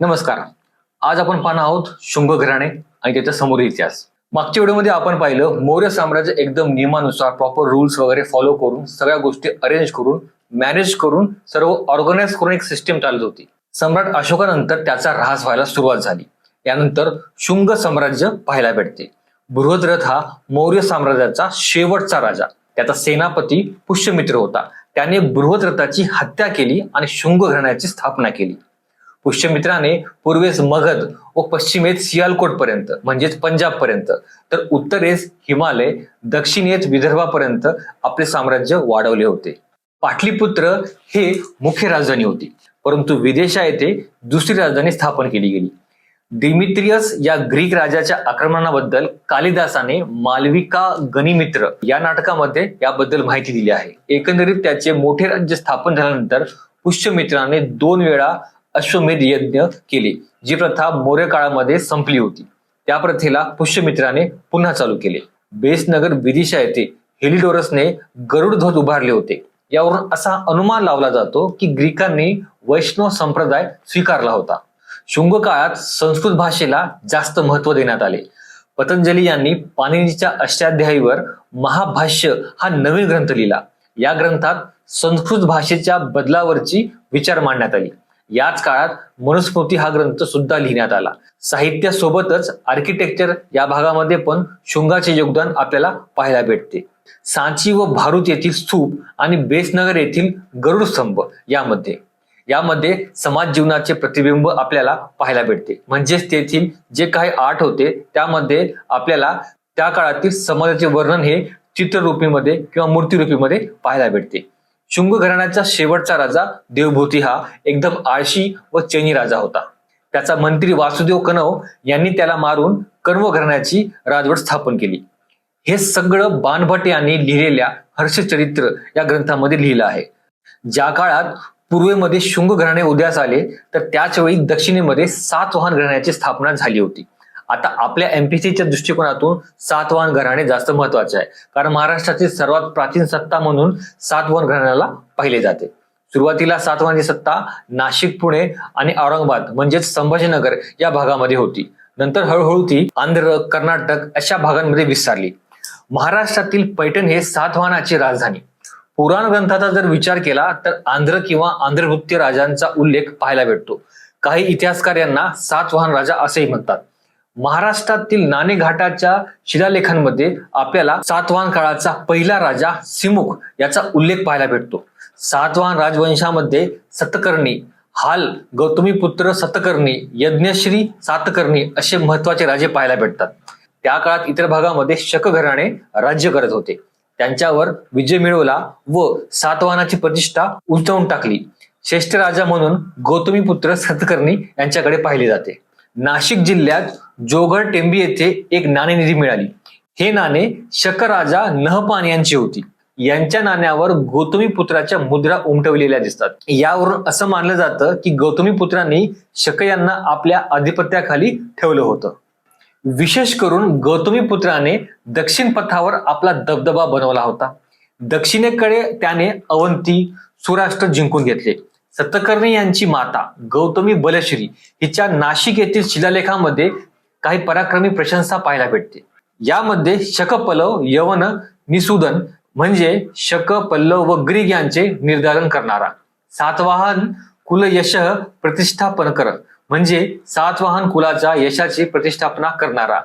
नमस्कार. आज आपण पाहणार आहोत शुंग घराणे आणि त्याच्यासमोर इतिहास. मागच्या व्हिडिओमध्ये आपण पाहिलं मौर्य साम्राज्य एकदम नियमानुसार प्रॉपर रूल्स वगैरे फॉलो करून सगळ्या गोष्टी अरेंज करून मॅनेज करून सर्व ऑर्गनाईज करून एक सिस्टीम चालत होती. सम्राट अशोकानंतर त्याचा ऱ्हास व्हायला सुरुवात झाली. यानंतर शुंग साम्राज्य पाहायला भेटते. बृहद्रथ हा मौर्य साम्राज्याचा शेवटचा राजा. त्याचा सेनापती पुष्यमित्र होता. त्याने बृहद्रथाची हत्या केली आणि शुंग घराण्याची स्थापना केली. पुष्यमित्राने पूर्वेस मगध व पश्चिमेत सियालकोट पर्यंत म्हणजेच पंजाब पर्यंत तर उत्तरेस हिमालय दक्षिणेत विदर्भापर्यंत आपले साम्राज्य वाढवले होते. पाटलीपुत्र हे मुख्य राजधानी होती परंतु विदेशा येथे दुसरी राजधानी स्थापन केली गेली. डिमित्रियस या ग्रीक राजाच्या आक्रमणाबद्दल कालिदासाने मालविका गणिमित्र या नाटकामध्ये याबद्दल माहिती दिली आहे. एकंदरीत त्याचे मोठे राज्य स्थापन झाल्यानंतर पुष्यमित्राने दोन वेळा अश्वमेध यज्ञ केले जी प्रथा मौर्य काळामध्ये संपली होती. त्या प्रथेला पुष्यमित्राने पुन्हा चालू केले. बेसनगर विदिशा येथे हेलिडोरसने गरुड ध्वज उभारले होते. यावरून असा अनुमान लावला जातो की ग्रीकांनी वैष्णव संप्रदाय स्वीकारला होता. शुंग काळात संस्कृत भाषेला जास्त महत्त्व देण्यात आले. पतंजली यांनी पाणिनीच्या अष्टाध्यायीवर महाभाष्य हा नवीन ग्रंथ लिहिला. या ग्रंथात संस्कृत भाषेच्या बदलावरची विचार मांडण्यात आली. याच काळात मनुस्मृती हा ग्रंथ सुद्धा लिहिण्यात आला. साहित्यासोबतच आर्किटेक्चर या भागामध्ये पण शुंगाचे योगदान आपल्याला पाहायला भेटते. सांची व भारूत येथील स्तूप आणि बेसनगर येथील गरुड स्तंभ यामध्ये. यामध्ये समाज जीवनाचे प्रतिबिंब आपल्याला पाहायला भेटते. म्हणजेच तेथील जे काही आर्ट होते त्यामध्ये आपल्याला त्या काळातील समाजाचे वर्णन हे चित्ररूपीमध्ये किंवा मूर्तिरूपीमध्ये पाहायला भेटते. शुंग घराण्याचा शेवटचा राजा देवभूती हा एकदम आळशी व चैनी राजा होता. त्याचा मंत्री वासुदेव कनव यांनी त्याला मारून कण्व घराण्याची राजवट स्थापन केली. हे सगळं बाणभट यांनी लिहिलेल्या हर्षचरित्र या ग्रंथामध्ये लिहिलं आहे. ज्या काळात पूर्वेमध्ये शुंग घराणे उदयास आले तर त्याच वेळी दक्षिणेमध्ये सातवाहन घराण्याची स्थापना झाली होती. आता आपल्या एमपीसीच्या दृष्टिकोनातून सातवाहन घराणे जास्त महत्त्वाचे आहे. कारण महाराष्ट्रातील सर्वात प्राचीन सत्ता म्हणून सातवाहन घराण्याला पाहिले जाते. सुरुवातीला सातवाहनची सत्ता नाशिक पुणे आणि औरंगाबाद म्हणजेच संभाजीनगर या भागामध्ये होती. नंतर हळूहळू ती आंध्र कर्नाटक अशा भागांमध्ये विस्तारली. महाराष्ट्रातील पैठण हे सातवाहनाची राजधानी. पुराण ग्रंथाचा जर विचार केला तर आंध्र किंवा आंध्रभुत्य राजांचा उल्लेख पाहायला भेटतो. काही इतिहासकार यांना सातवाहन राजा असेही म्हणतात. महाराष्ट्रातील नाणे घाटाच्या शिलालेखांमध्ये आपल्याला सातवाहन काळाचा पहिला राजा सिमुख याचा उल्लेख पाहायला भेटतो. सातवाहन राजवंशामध्ये सतकर्णी हाल गौतमीपुत्र सतकर्णी यज्ञश्री सातकर्णी असे महत्त्वाचे राजे पाहायला भेटतात. त्या काळात इतर भागामध्ये शक घराणे राज्य करत होते. त्यांच्यावर विजय मिळवला व सातवाहनाची प्रतिष्ठा उलटवून टाकली. श्रेष्ठ राजा म्हणून गौतमीपुत्र सतकर्णी यांच्याकडे पाहिले जाते. नाशिक जिल्ह्यात जोगड टेंबी येथे एक नाणेनिधी मिळाली. हे नाणे शकराजा नहपान यांची होती. यांच्या नाण्यावर गौतमी पुत्राच्या मुद्रा उमटवलेल्या दिसतात. यावरून असं मानलं जातं की गौतमी पुत्रांनी शक यांना आपल्या आधिपत्याखाली ठेवलं होतं. विशेष करून गौतमी पुत्राने दक्षिण पथावर आपला दबदबा बनवला होता. दक्षिणेकडे त्याने अवंती सुराष्ट्र जिंकून घेतले. सतकर्णी यांची माता गौतमी बलश्री हिच्या नाशिक येथील शिलालेखामध्ये काही पराक्रमी प्रशंसा पाहायला भेटते. यामध्ये शक पलव यवन निसुदन म्हणजे शक पल्लव व ग्रीक यांचे निर्धारण करणारा. सातवाहन कुल यश प्रतिष्ठापनकर म्हणजे सातवाहन कुलाच्या यशाची प्रतिष्ठापना करणारा.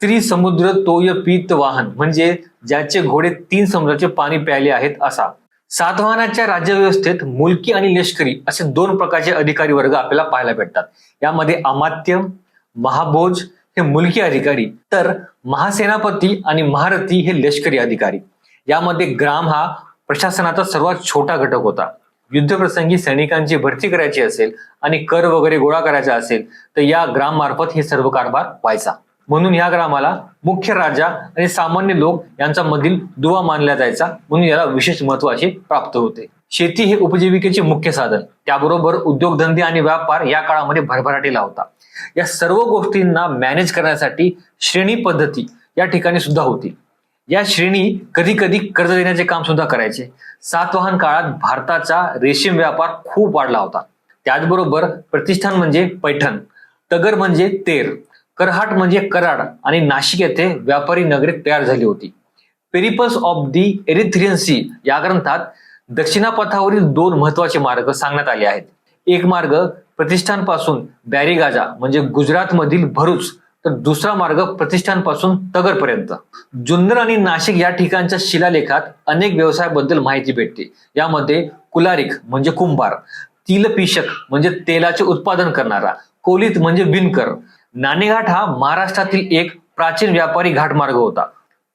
त्रिसमुद्र तोय पीत वाहन म्हणजे ज्याचे घोडे तीन समुद्राचे पाणी प्यायले आहेत असा. सातवाहनाच्या राज्यव्यवस्थेत मुलकी आणि लष्करी असे दोन प्रकारचे अधिकारी वर्ग आपल्याला पाहायला भेटतात. यामध्ये अमात्य महाभोज हे मुलकी अधिकारी तर महासेनापती आणि महारथी हे लष्करी अधिकारी. यामध्ये ग्राम हा प्रशासनाचा सर्वात छोटा घटक होता. युद्धप्रसंगी सैनिकांची भरती करायची असेल आणि कर वगैरे गोळा करायचा असेल तर या ग्राम मार्फत हे सर्व कारभार व्हायचा. म्हणून या ग्रामाला मुख्य राजा आणि सामान्य लोक यांचा मधील दुवा मानला जायचा. म्हणून याला विशेष महत्त्व असे प्राप्त होते. शेती हे उपजीविकेचे मुख्य साधन. त्याबरोबर उद्योगधंदे आणि व्यापार या काळामध्ये भरभराटीला होता या सर्व गोष्टींना मॅनेज करण्यासाठी श्रेणी पद्धती या ठिकाणी सुद्धा होती. या श्रेणी कधी कधी कर्ज देण्याचे काम सुद्धा करायचे. सातवाहन काळात भारताचा रेशीम व्यापार खूप वाढला होता. त्याचबरोबर प्रतिष्ठान म्हणजे पैठण. तगर म्हणजे तेर. करहाट म्हणजे कराड आणि नाशिक येथे व्यापारी नगरी तयार झाली होती. Periplus of the Erythraean Sea या ग्रंथात दक्षिणापथावरील दोन महत्त्वाचे मार्ग सांगण्यात आले आहेत. एक मार्ग प्रतिष्ठानपासून बॅरिगाजा म्हणजे गुजरातमधील भरूच तर दुसरा मार्ग प्रतिष्ठानपासून तगरपर्यंत जुन्नर आणि नाशिक या ठिकाणच्या शिलालेखात अनेक व्यवसायाबद्दल माहिती भेटते. यामध्ये कुलारिक म्हणजे कुंभार तिलपिशक म्हणजे तेलाचे उत्पादन करणारा कोलित म्हणजे विणकर नाणेघाट हा महाराष्ट्रातील एक प्राचीन व्यापारी घाटमार्ग होता.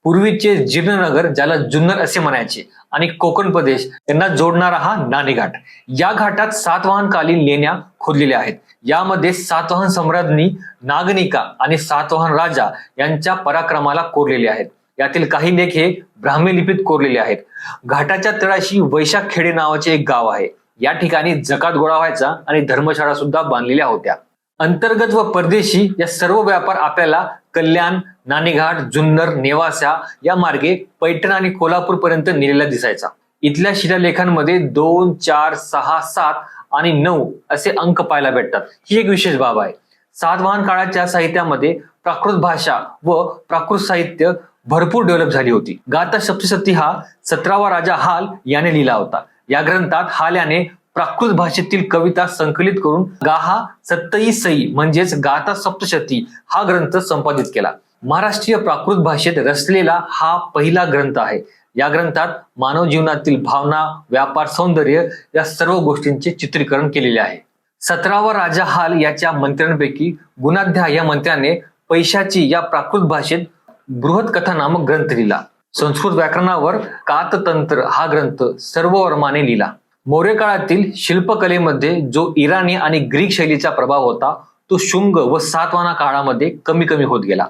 पूर्वीचे जीर्णनगर ज्याला जुन्नर असे म्हणायचे आणि कोकण प्रदेश यांना जोडणारा हा नाणेघाट. या घाटात सातवाहनकालीन लेण्या खोदलेल्या आहेत. यामध्ये सातवाहन सम्राज्ञी नागनिका आणि सातवाहन राजा यांच्या पराक्रमाला कोरलेले आहेत. यातील काही लेख हे ब्राह्मी लिपीत कोरलेले आहेत. घाटाच्या तळाशी वैशाख खेडे नावाचे एक गाव आहे. या ठिकाणी जकात गोळा व्हायचा आणि धर्मशाळा सुद्धा बांधलेल्या होत्या. अंतर्गत व परदेशी या सर्व व्यापार आपल्याला कल्याण नाणेघाट जुन्नर नेवासा या मार्गे पैठण आणि कोल्हापूर पर्यंत नेलेला दिसायचा. इथल्या शिलालेखांमध्ये दोन चार सहा सात आणि नऊ असे अंक पाहायला भेटतात. ही एक विशेष बाब आहे. सातवाहन काळाच्या साहित्यामध्ये प्राकृत भाषा व प्राकृत साहित्य भरपूर डेव्हलप झाली होती. गाता सप्तशती हा सतरावा राजा हाल याने लिहिला होता. या ग्रंथात हाल याने प्राकृत भाषेतील कविता संकलित करून गाहा सत्तई सई म्हणजेच गाथा सप्तशती हा ग्रंथ संपादित केला. महाराष्ट्रीय प्राकृत भाषेत रचलेला हा पहिला ग्रंथ आहे. या ग्रंथात मानव जीवनातील भावना व्यापार सौंदर्य या सर्व गोष्टींचे चित्रीकरण केलेले आहे. सतरावा राजा हाल याच्या मंत्र्यांपैकी गुणाध्या या मंत्र्याने पैशाची या प्राकृत भाषेत बृहत कथा नामक ग्रंथ लिहिला. संस्कृत व्याकरणावर काततंत्र हा ग्रंथ सर्ववर्माने लिहिला. मौर्य काळातील शिल्पकलेमध्ये जो इराणी आणि ग्रीक शैलीचा प्रभाव होता तो शुंग व सातवाना काळामध्ये कमी कमी होत गेला.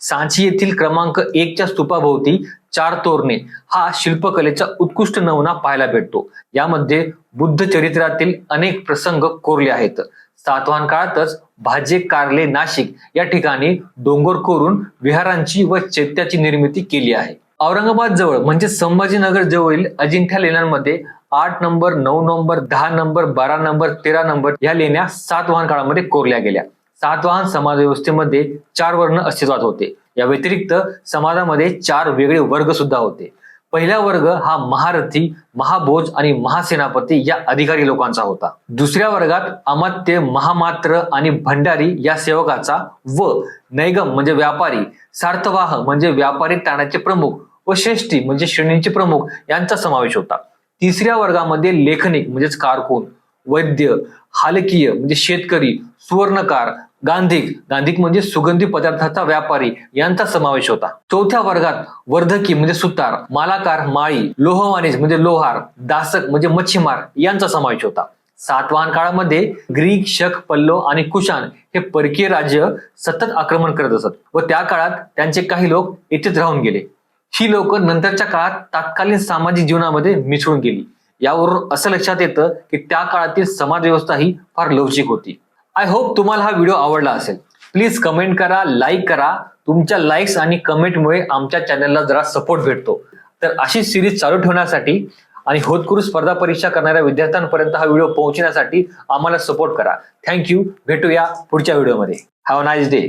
सांची येथील क्रमांक एकच्या स्तूपाभोवती चार तोरणे हा शिल्पकलेचा उत्कृष्ट नमुना पाहायला भेटतो. यामध्ये बुद्ध चरित्रातील अनेक प्रसंग कोरले आहेत. सातवान काळातच भाजे कारले नाशिक या ठिकाणी डोंगर कोरून विहारांची व चैत्याची निर्मिती केली आहे. औरंगाबाद जवळ म्हणजे संभाजीनगर जवळील अजिंठ्या लेण्यांमध्ये आठ नंबर नऊ नंबर दहा नंबर बारा नंबर तेरा नंबर या लेण्या सातवाहन काळामध्ये कोरल्या गेल्या. सातवाहन समाज व्यवस्थेमध्ये चार वर्ण अस्तित्वात होते. या व्यतिरिक्त समाजामध्ये चार वेगळे वर्ग सुद्धा होते. पहिला वर्ग हा महारथी महाभोज आणि महासेनापती या अधिकारी लोकांचा होता. दुसऱ्या वर्गात अमात्य महामात्र आणि भंडारी या सेवकाचा व नैगम म्हणजे व्यापारी सार्थवाह म्हणजे व्यापारी ताणाचे प्रमुख व श्रेष्ठी म्हणजे श्रेणींचे प्रमुख यांचा समावेश होता. तिसऱ्या वर्गामध्ये लेखनिक म्हणजेच कारकून वैद्य हालकीय म्हणजे शेतकरी सुवर्णकार गांधिक गांधिक म्हणजे सुगंधी पदार्थाचा व्यापारी यांचा समावेश होता. चौथ्या वर्गात वर्धकी म्हणजे सुतार मालाकार माळी लोहवाणीज म्हणजे लोहार दासक म्हणजे मच्छीमार यांचा समावेश होता. सातवाहन काळामध्ये ग्रीक शक पल्लव आणि कुशाण हे परकीय राज्य सतत आक्रमण करत असत व त्या काळात त्यांचे काही लोक येथेच राहून गेले. ही लोक नंतरच्या काळात तात्कालीन सामाजिक जीवनामध्ये मिसळून गेली. यावरून असं लक्षात येतं की त्या काळातील समाज व्यवस्था ही फार लवचिक होती. आय होप तुम्हाला हा व्हिडिओ आवडला असेल. प्लीज कमेंट करा लाईक करा. तुमच्या लाईक्स आणि कमेंटमुळे आमच्या चॅनलला जरा सपोर्ट भेटतो. तर अशी सिरीज चालू ठेवण्यासाठी आणि होतकरू स्पर्धा परीक्षा करणाऱ्या विद्यार्थ्यांपर्यंत हा व्हिडिओ पोहोचण्यासाठी आम्हाला सपोर्ट करा. थँक्यू भेटूया पुढच्या व्हिडिओमध्ये हॅव नाईस डे